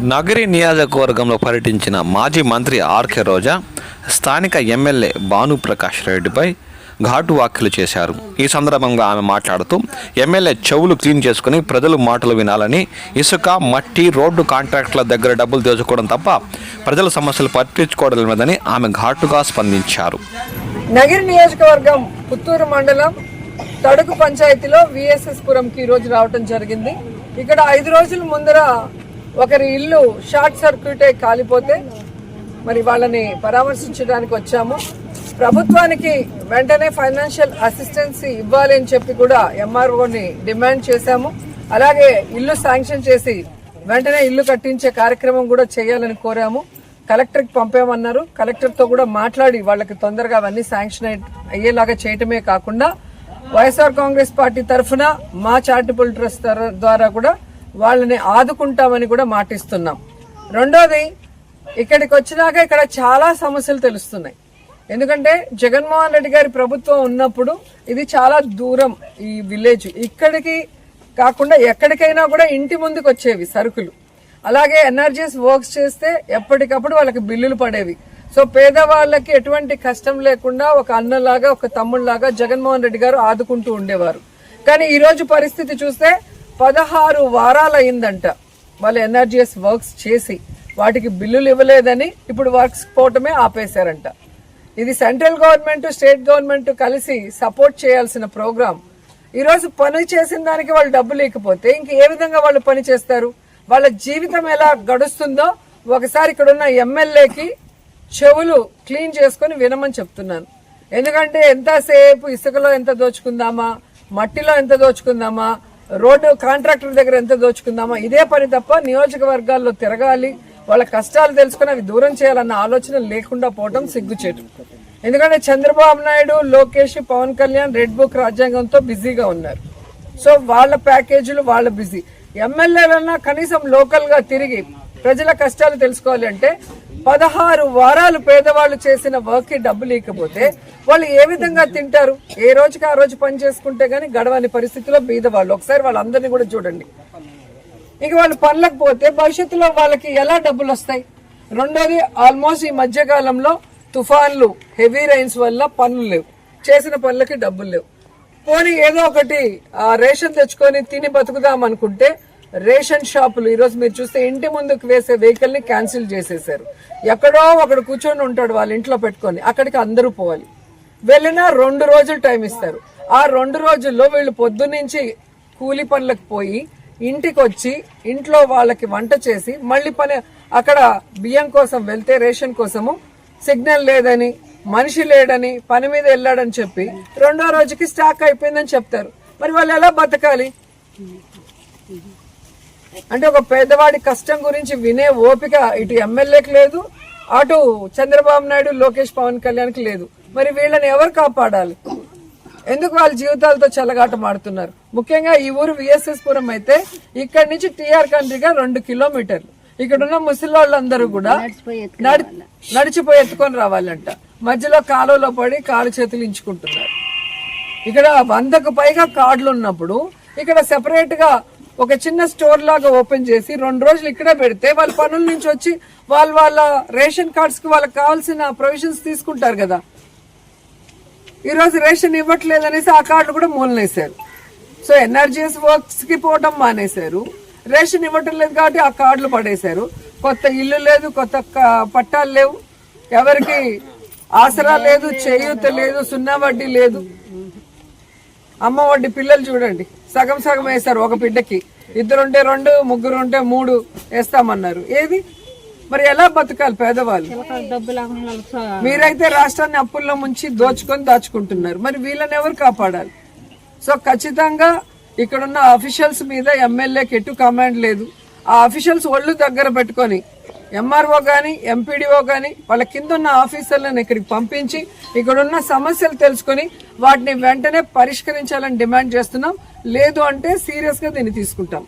నగరి నియోజకవర్గంలో పర్యటించిన మాజీ మంత్రి ఆర్కే రోజా స్థానిక ఎమ్మెల్యే భానుప్రకాష్ రెడ్డిపై ఘాటు వ్యాఖ్యలు చేశారు. ఈ సందర్భంగా ఆమె మాట్లాడుతూ ఎమ్మెల్యే చెవులు క్లీన్ చేసుకుని ప్రజలు మాటలు వినాలని ఇసుక మట్టి రోడ్డు కాంట్రాక్టుల దగ్గర డబ్బులు దోచుకోవడం తప్ప ప్రజల సమస్యలు పట్టించుకోవడం లేదని ఆమె ఘాటుగా స్పందించారు. నగరి నియోజకవర్గం పుత్తూరు మండలం తడుకు పంచాయతీలో విఎస్ఎస్ పురంకి ఈరోజు రావడం జరిగింది. ఇక్కడ ఐదు రోజుల ముందర ఒకరి ఇల్లు షార్ట్ సర్క్యూటే కాలిపోతే మరి వాళ్ళని పరామర్శించడానికి వచ్చాము. ప్రభుత్వానికి వెంటనే ఫైనాన్షియల్ అసిస్టెన్స్ ఇవ్వాలి అని చెప్పి కూడా ఎంఆర్ఓని డిమాండ్ చేశాము. అలాగే ఇల్లు శాంక్షన్ చేసి వెంటనే ఇల్లు కట్టించే కార్యక్రమం కూడా చేయాలని కోరాము. కలెక్టర్కి పంపామన్నారు. కలెక్టర్తో కూడా మాట్లాడి వాళ్ళకి తొందరగా అవన్నీ శాంక్షన్ అయ్యేలాగా చేయటమే కాకుండా వైఎస్ఆర్ కాంగ్రెస్ పార్టీ తరఫున మా చారిటబుల్ ట్రస్ట్ ద్వారా కూడా వాళ్ళని ఆదుకుంటామని కూడా మాటిస్తున్నాం. రెండోది ఇక్కడికి వచ్చినాక ఇక్కడ చాలా సమస్యలు తెలుస్తున్నాయి. ఎందుకంటే జగన్మోహన్ రెడ్డి గారి ప్రభుత్వం ఉన్నప్పుడు ఇది చాలా దూరం ఈ విలేజ్. ఇక్కడికి కాకుండా ఎక్కడికైనా కూడా ఇంటి ముందుకు వచ్చేవి సరుకులు. అలాగే ఎన్ఆర్జీఎస్ వర్క్స్ చేస్తే ఎప్పటికప్పుడు వాళ్ళకి బిల్లులు పడేవి. సో పేదవాళ్ళకి ఎటువంటి కష్టం లేకుండా ఒక అన్నలాగా ఒక తమ్ముళ్ళాగా జగన్మోహన్ రెడ్డి గారు ఆదుకుంటూ ఉండేవారు. కానీ ఈరోజు పరిస్థితి చూస్తే పదహారు వారాలు అయిందంట వాళ్ళు ఎన్ఆర్జీఎస్ వర్క్స్ చేసి వాటికి బిల్లులు ఇవ్వలేదని ఇప్పుడు వర్క్స్ పోవటమే ఆపేశారంట. ఇది సెంట్రల్ గవర్నమెంట్ స్టేట్ గవర్నమెంట్ కలిసి సపోర్ట్ చేయాల్సిన ప్రోగ్రామ్ ఈరోజు పని చేసిన దానికి వాళ్ళు డబ్బు లేకపోతే ఇంక ఏ విధంగా వాళ్ళు పని చేస్తారు? వాళ్ళ జీవితం ఎలా గడుస్తుందో ఒకసారి ఇక్కడ ఉన్న ఎమ్మెల్యేకి చెవులు క్లీన్ చేసుకొని వినమని చెప్తున్నాను. ఎందుకంటే ఎంతసేపు ఇసుకలో ఎంత దోచుకుందామా? మట్టిలో ఎంత దోచుకుందామా? రోడ్డు కాంట్రాక్టర్ దగ్గర ఎంత దోచుకుందామా ఇదే పని తప్ప నియోజకవర్గాల్లో తిరగాలి వాళ్ళ కష్టాలు తెలుసుకుని అవి దూరం చేయాలన్న ఆలోచన లేకుండా పోవడం సిగ్గుచేటు. ఎందుకంటే చంద్రబాబు నాయుడు లోకేష్ పవన్ కళ్యాణ్ రెడ్ బుక్ రాజ్యాంగంతో బిజీగా ఉన్నారు. సో వాళ్ళ ప్యాకేజీలు వాళ్ళ బిజీ. ఎమ్మెల్యేలన్నా కనీసం లోకల్గా తిరిగి ప్రజల కష్టాలు తెలుసుకోవాలి అంటే పదహారు వారాలు పేదవాళ్ళు చేసిన వర్క్ డబ్బు డబ్బులు ఇకపోతే వాళ్ళు ఏ విధంగా తింటారు? ఏ రోజుకి ఆ రోజు పని చేసుకుంటే గానీ గడవని పరిస్థితిలో బీదవాళ్ళు. ఒకసారి వాళ్ళందరినీ కూడా చూడండి. ఇక వాళ్ళు పనులకు పోతే భవిష్యత్తులో వాళ్ళకి ఎలా డబ్బులు వస్తాయి? రెండోది ఆల్మోస్ట్ ఈ మధ్యకాలంలో తుఫాన్లు హెవీ రైన్స్ వల్ల పనులు లేవు. చేసిన పనులకి డబ్బులు లేవు. పోనీ ఏదో ఒకటి ఆ, రేషన్ తెచ్చుకొని తిని బతుకుదాం అనుకుంటే రేషన్ షాపులు ఈరోజు మీరు చూస్తే ఇంటి ముందుకు వేసే వెహికల్ని క్యాన్సిల్ చేసేసారు ఎక్కడో ఒకడు కూర్చొని ఉంటాడు వాళ్ళ ఇంట్లో పెట్టుకొని. అక్కడికి అందరూ పోవాలి. వెళ్ళినా రెండు రోజులు టైం ఇస్తారు. ఆ రెండు రోజుల్లో వీళ్ళు పొద్దున్నుంచి కూలి పనులకు పోయి ఇంటికి వచ్చి ఇంట్లో వాళ్ళకి వంట చేసి మళ్ళీ పని అక్కడ బియ్యం కోసం వెళ్తే రేషన్ కోసము సిగ్నల్ లేదని మనిషి లేడని పని మీద వెళ్ళాడని చెప్పి రెండో రోజుకి స్టాక్ అయిపోయిందని చెప్తారు. మరి వాళ్ళు ఎలా బతకాలి? అంటే ఒక పేదవాడి కష్టం గురించి వినే ఓపిక ఇటు ఎమ్మెల్యేకి లేదు అటు చంద్రబాబు నాయుడు లోకేష్ పవన్ కళ్యాణ్కి లేదు. మరి వీళ్ళని ఎవరు కాపాడాలి? ఎందుకు వాళ్ళ జీవితాలతో చల్లగాట మాడుతున్నారు? ముఖ్యంగా ఈ ఊరు విఎస్ఎస్ పురం అయితే ఇక్కడి నుంచి టీఆర్ కంట్రీగా రెండు కిలోమీటర్లు. ఇక్కడ ఉన్న ముసలి వాళ్ళందరూ కూడా నడిచిపోయి ఎత్తుకొని రావాలంట. మధ్యలో కాలువలో పడి కాలు చేతులు ఇంచుకుంటున్నారు. ఇక్కడ వందకు పైగా కార్డులు ఉన్నప్పుడు ఇక్కడ సెపరేట్గా ఒక చిన్న స్టోర్ లాగా ఓపెన్ చేసి రెండు రోజులు ఇక్కడే పెడితే వాళ్ళ పనుల నుంచి వచ్చి వాళ్ళ వాళ్ళ రేషన్ కార్డ్స్కి వాళ్ళకి కావాల్సిన ప్రొవిజన్స్ తీసుకుంటారు కదా. ఈరోజు రేషన్ ఇవ్వట్లేదు అనేసి ఆ కార్డులు కూడా మూలనేశారు. సో ఎన్ఆర్జీఎస్ వర్క్స్కి పోవటం మానేశారు. రేషన్ ఇవ్వటం లేదు కాబట్టి ఆ కార్డులు పడేశారు. కొత్త ఇల్లు లేదు కొత్త పట్టాలు లేవు. ఎవరికి ఆసరా లేదు చేయూత లేదు సున్నా వడ్డీ లేదు. అమ్మ వడ్డీ పిల్లలు చూడండి. సగం సగం వేస్తారు ఒక బిడ్డకి. ఇద్దరు ఉంటే రెండు ముగ్గురు ఉంటే మూడు వేస్తామన్నారు. ఏది? మరి ఎలా బతకాలి పేదవాళ్ళు? మీరైతే రాష్ట్రాన్ని అప్పుల్లో ముంచి దోచుకొని దాచుకుంటున్నారు. మరి వీళ్ళని ఎవరు కాపాడాలి? సో ఖచ్చితంగా ఇక్కడున్న అఫీషియల్స్ మీద ఎమ్మెల్యేకి ఎటు కమాండ్ లేదు. ఆ అఫీషియల్స్ ఒళ్ళు దగ్గర పెట్టుకొని ఎంఆర్ఓ కానీ ఎంపీడీఓ కానీ వాళ్ళ కింద ఉన్న ఆఫీసర్లను ఇక్కడికి పంపించి ఇక్కడున్న సమస్యలు తెలుసుకొని వాటిని వెంటనే పరిష్కరించాలని డిమాండ్ చేస్తున్నాం. లేదు అంటే సీరియస్గా దీన్ని తీసుకుంటాం.